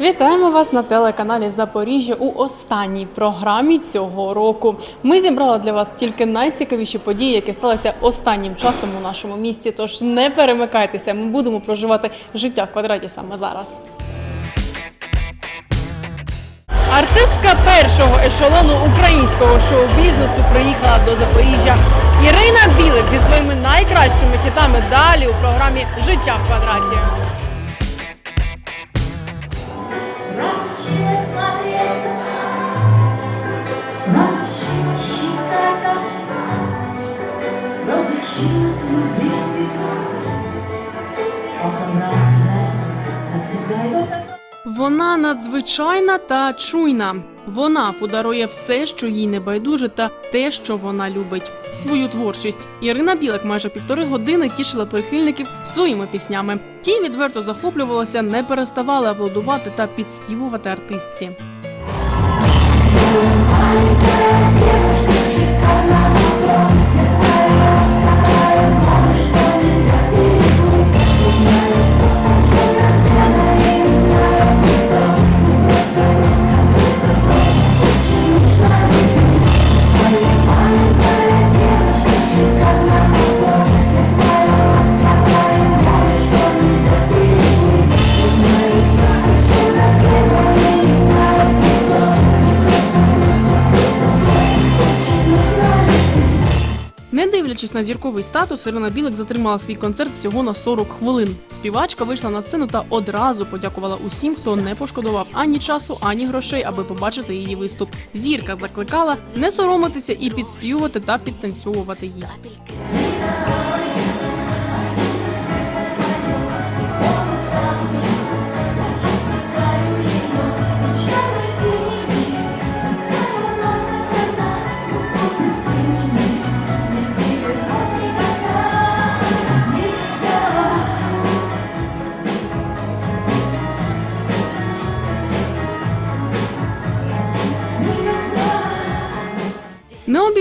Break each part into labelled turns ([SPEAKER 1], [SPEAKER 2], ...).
[SPEAKER 1] Вітаємо вас на телеканалі Запоріжжя у останній програмі цього року. Ми зібрали для вас тільки найцікавіші події, які сталися останнім часом у нашому місті. Тож не перемикайтеся, ми будемо проживати життя в квадраті саме зараз. Артистка першого ешелону українського шоу-бізнесу приїхала до Запоріжжя. Ірина Білик зі своїми найкращими хітами далі у програмі Життя в квадраті. Вона надзвичайна та чуйна. Вона подарує все, що їй не байдуже, та те, що вона любить. Свою творчість. Ірина Білик майже півтори години тішила прихильників своїми піснями. Ті відверто захоплювалися, не переставали аплодувати та підспівувати артистці. Дивлячись на зірковий статус, Ірина Білик затримала свій концерт всього на 40 хвилин. Співачка вийшла на сцену та одразу подякувала усім, хто не пошкодував ані часу, ані грошей, аби побачити її виступ. Зірка закликала не соромитися і підспівувати та підтанцьовувати їй.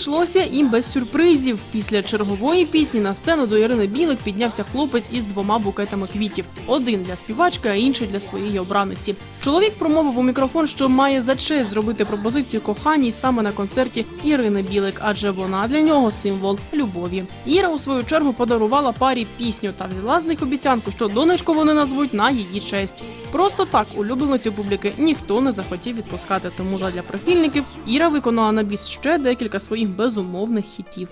[SPEAKER 1] Обійшлося і без сюрпризів. Після чергової пісні на сцену до Ірини Білик піднявся хлопець із двома букетами квітів: один для співачки, а інший для своєї обраниці. Чоловік промовив у мікрофон, що має за честь зробити пропозицію коханій саме на концерті Ірини Білик, адже вона для нього символ любові. Іра у свою чергу подарувала парі пісню та взяла з них обіцянку, що донечку вони назвуть на її честь. Просто так улюбленицю публіки ніхто не захотів відпускати. Тому задля прихильників Іра виконала на біс ще декілька своїх безумовних хітів.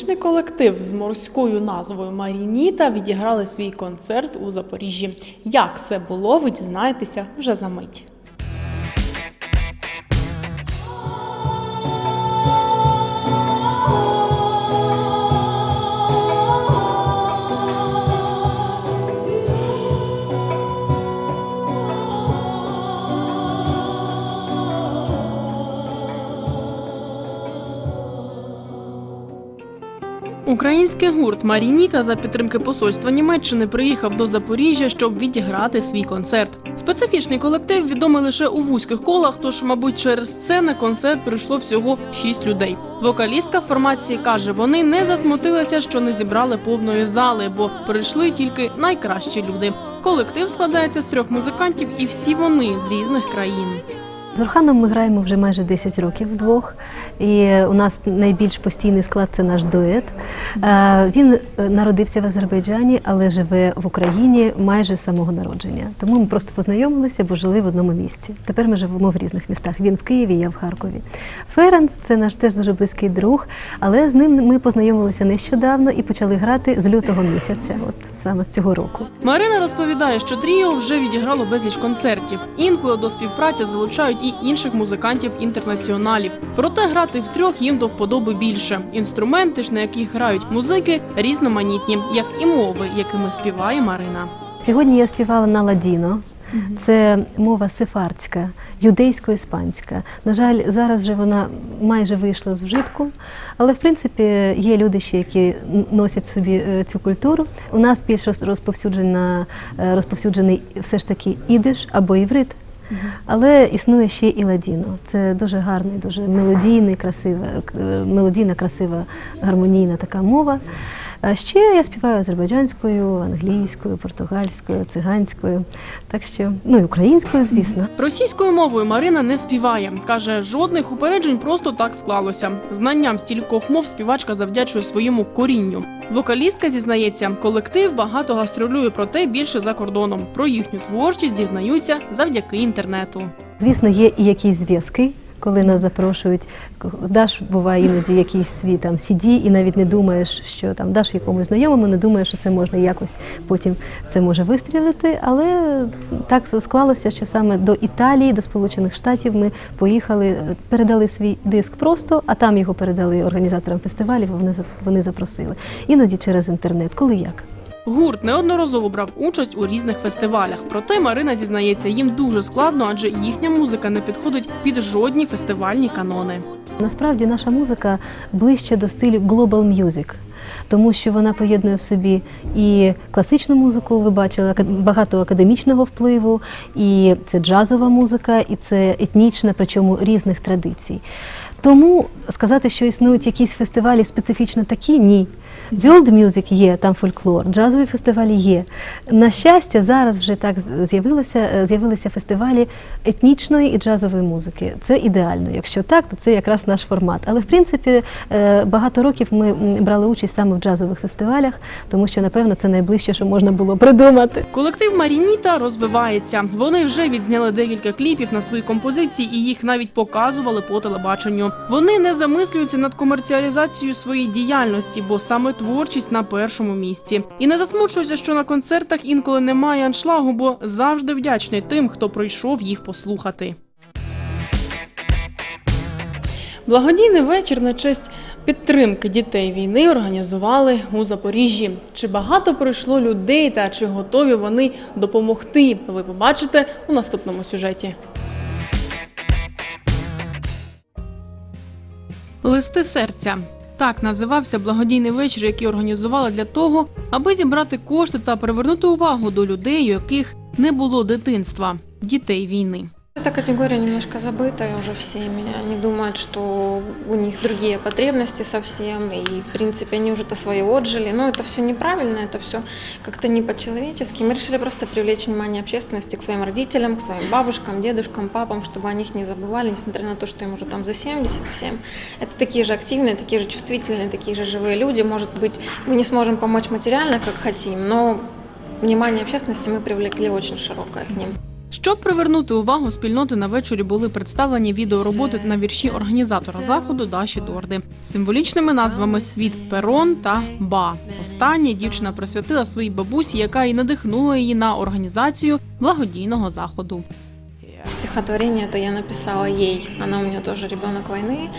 [SPEAKER 1] Музичний колектив з морською назвою Марініта відіграли свій концерт у Запоріжжі. Як все було, ви дізнаєтеся вже за мить. Український гурт Марініта за підтримки посольства Німеччини приїхав до Запоріжжя, щоб відіграти свій концерт. Специфічний колектив відомий лише у вузьких колах, тож, мабуть, через це на концерт прийшло всього шість людей. Вокалістка формації каже, вони не засмутилися, що не зібрали повної зали, бо прийшли тільки найкращі люди. Колектив складається з трьох музикантів, і всі вони з різних країн.
[SPEAKER 2] З Орханом ми граємо вже майже 10 років вдвох, і у нас найбільш постійний склад це наш дует. Е, Він е, народився в Азербайджані, але живе в Україні майже з самого народження. Тому ми просто познайомилися, бо жили в одному місці. Тепер ми живемо в різних містах. Він в Києві, я в Харкові. Ференс це наш теж дуже близький друг, але з ним ми познайомилися нещодавно і почали грати з лютого місяця, от саме з цього року.
[SPEAKER 1] Марина розповідає, що тріо вже відіграло безліч концертів. Інколи до співпраці залучають і інших музикантів інтернаціоналів. Проте грати втрьох їм до вподоби більше. Інструменти ж, на яких грають музики, різноманітні, як і мови, якими співає Марина.
[SPEAKER 2] Сьогодні я співала на ладіно. Це мова сефардська, юдейсько-іспанська. На жаль, зараз вже вона майже вийшла з вжитку, але в принципі є люди ще, які носять в собі е, цю культуру. У нас більше розповсюджена, е, розповсюджений все ж таки ідиш або іврит. Але існує ще і ладіно. Це дуже гарний, дуже мелодійний, красива, е, мелодійна, красива, гармонійна така мова. А ще я співаю азербайджанською, англійською, португальською, циганською, так що ну і українською, звісно.
[SPEAKER 1] Російською мовою Марина не співає. каже, жодних упереджень просто так склалося. Знанням стількох мов співачка завдячує своєму корінню. Вокалістка зізнається, колектив багато гастролює, проте більше за кордоном. Про їхню творчість дізнаються завдяки інтернету.
[SPEAKER 2] Звісно, є і якісь зв'язки. Коли нас запрошують, даш буває іноді якийсь свій там CD, і навіть не думаєш, що там даш якомусь знайомому, не думаєш, що це можна якось потім це може вистрілити. Але так склалося, що саме до Італії, до Сполучених Штатів ми поїхали, е, передали свій диск просто, а там його передали організаторам фестивалів. Вони вони запросили. Іноді через інтернет, коли як.
[SPEAKER 1] Гурт неодноразово брав участь у різних фестивалях. Проте Марина зізнається, їм дуже складно, адже їхня музика не підходить під жодні фестивальні канони.
[SPEAKER 2] Насправді наша музика ближче до стилю global music, тому що вона поєднує в собі і класичну музику, ви бачили багато академічного впливу, і це джазова музика, і це етнічна, причому різних традицій. Тому сказати, що існують якісь фестивалі специфічно такі, ні. World Music є, там фольклор, джазові фестивалі є. На щастя, зараз вже так з'явилося, е, з'явилися фестивалі етнічної і джазової музики. Це ідеально. Якщо так, то це якраз наш формат. Але в принципі е, багато років ми брали участь саме в джазових фестивалях, тому що напевно це найближче, що можна було придумати.
[SPEAKER 1] Колектив Марініта розвивається. Вони вже відзняли декілька кліпів на свої композиції і їх навіть показували по телебаченню. Вони не замислюються над комерціалізацією своєї діяльності, бо саме творчість на першому місці. І не засмучуються, що на концертах інколи немає аншлагу, бо завжди вдячний тим, хто прийшов їх послухати. Благодійний вечір на честь підтримки дітей війни організували у Запоріжжі. Чи багато прийшло людей та чи готові вони допомогти? Ви побачите у наступному сюжеті. Листи серця. Так називався благодійний вечір, який організували для того, аби зібрати кошти та привернути увагу до людей, у яких не було дитинства, дітей війни.
[SPEAKER 3] Эта категория немножко забытая уже всеми. Они думают, что у них другие потребности совсем, и, в принципе, они уже-то свое отжили. Но это все неправильно, это все как-то не по-человечески. Мы решили просто привлечь внимание общественности к своим родителям, к своим бабушкам, дедушкам, папам, чтобы о них не забывали, несмотря на то, что им уже там за 70 всем. Это такие же активные, такие же чувствительные, такие же живые люди. Может быть, мы не сможем помочь материально, как хотим, но внимание общественности мы привлекли очень широкое к ним.
[SPEAKER 1] Щоб привернути увагу спільноти на вечорі були представлені відеороботи на вірші організатора заходу Даші Дорди з символічними назвами Світ Перон та Ба. Останнє дівчина присвятила своїй бабусі, яка і надихнула її на організацію благодійного заходу.
[SPEAKER 3] Стихотворение это я написала ей. Она у меня тоже ребенок войны.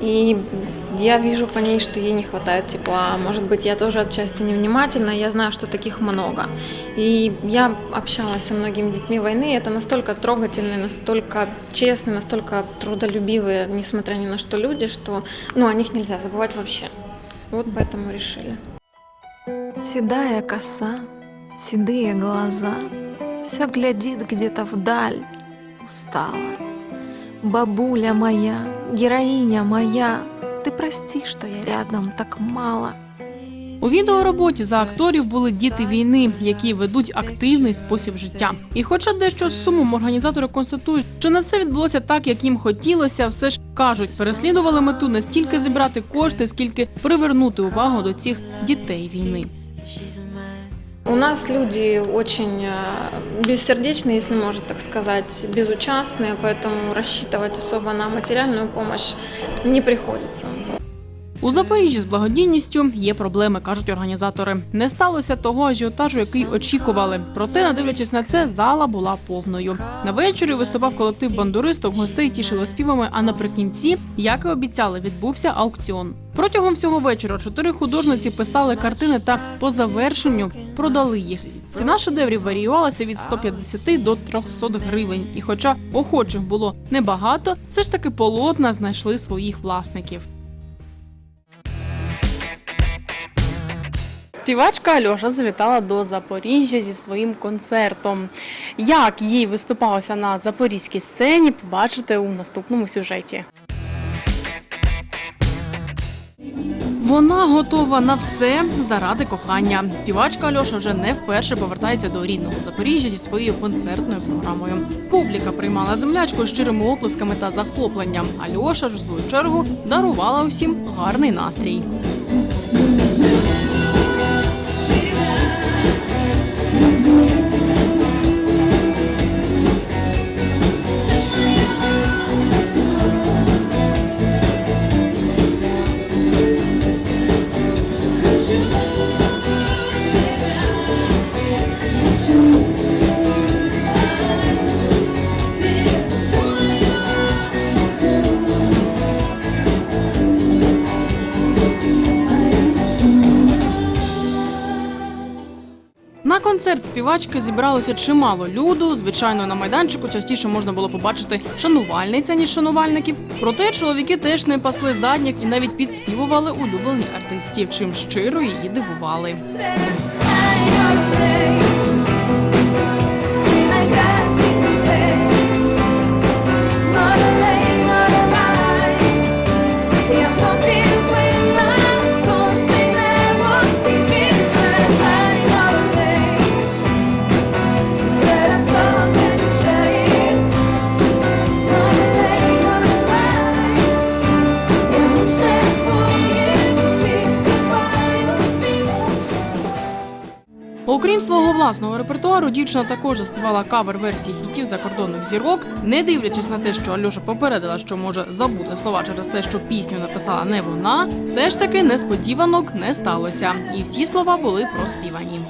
[SPEAKER 3] И я вижу по ней, что ей не хватает тепла. Может быть, я тоже отчасти невнимательна. Я знаю, что таких много. И я общалась со многими детьми войны. Это настолько трогательные, настолько честные, настолько трудолюбивые, несмотря ни на что люди, что ну, о них нельзя забывать вообще. Вот поэтому решили.
[SPEAKER 4] Седая коса, седые глаза, Все глядит где-то вдаль, устала. Бабуля моя, героиня моя, Ты прости, что я рядом так мало.
[SPEAKER 1] У відеороботі за акторів були діти війни, які ведуть активний спосіб життя. І хоча дещо з сумом організатори констатують, що не все відбулося так, як їм хотілося, все ж кажуть, переслідували мету не стільки зібрати кошти, скільки привернути увагу до цих дітей війни.
[SPEAKER 3] У нас люди очень э, бессердечные, если можно так сказать, безучастные, поэтому рассчитывать особо на материальную помощь не приходится.
[SPEAKER 1] У Запоріжжі з благодійністю є проблеми, кажуть організатори. Не сталося того ажіотажу, який очікували. Проте, не дивлячись на це, зала була повною. На вечорі виступав колектив бандуристок, гостей тішили співами. А наприкінці, як і обіцяли, відбувся аукціон. Протягом всього вечора чотири художниці писали картини та по завершенню продали їх. Ціна шедеврів варіювалася від 150 до 300 гривень. І хоча охочих було небагато, все ж таки полотна знайшли своїх власників. Співачка Альоша завітала до Запоріжжя зі своїм концертом. Як їй виступалося на запорізькій сцені, побачите у наступному сюжеті. Вона готова на все заради кохання. Співачка Альоша вже не вперше повертається до рідного Запоріжжя зі своєю концертною програмою. Публіка приймала землячку щирими оплесками та захопленням. Альоша ж у свою чергу дарувала усім гарний настрій. Концерт співачки зібралося чимало люду. Звичайно, на майданчику частіше можна було побачити шанувальниця, ніж шанувальників. Проте чоловіки теж не пасли задніх і навіть підспівували улюблені артистів, чим щиро її дивували. Власного репертуару, дівчина також заспівала кавер-версії хітів закордонних зірок, не дивлячись на те, що Альоша попередила, що може забути слова через те, що пісню написала не вона. Все ж таки несподіванок не сталося, і всі слова були проспівані.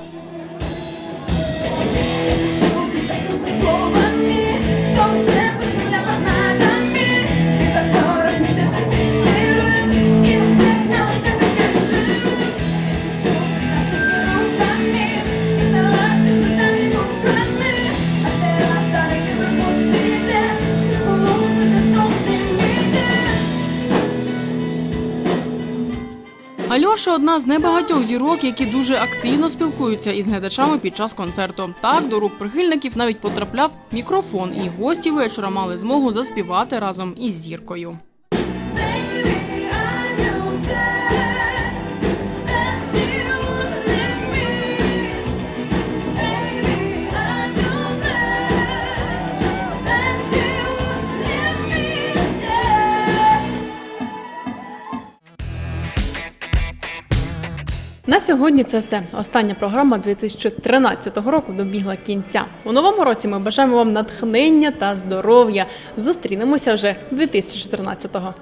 [SPEAKER 1] Альоша одна з небагатьох зірок, які дуже активно спілкуються із глядачами під час концерту. Так до рук прихильників навіть потрапляв мікрофон, і гості вечора мали змогу заспівати разом із зіркою. На сьогодні це все. Остання програма 2013 року добігла кінця. У новому році ми бажаємо вам натхнення та здоров'я. Зустрінемося вже 2014-го.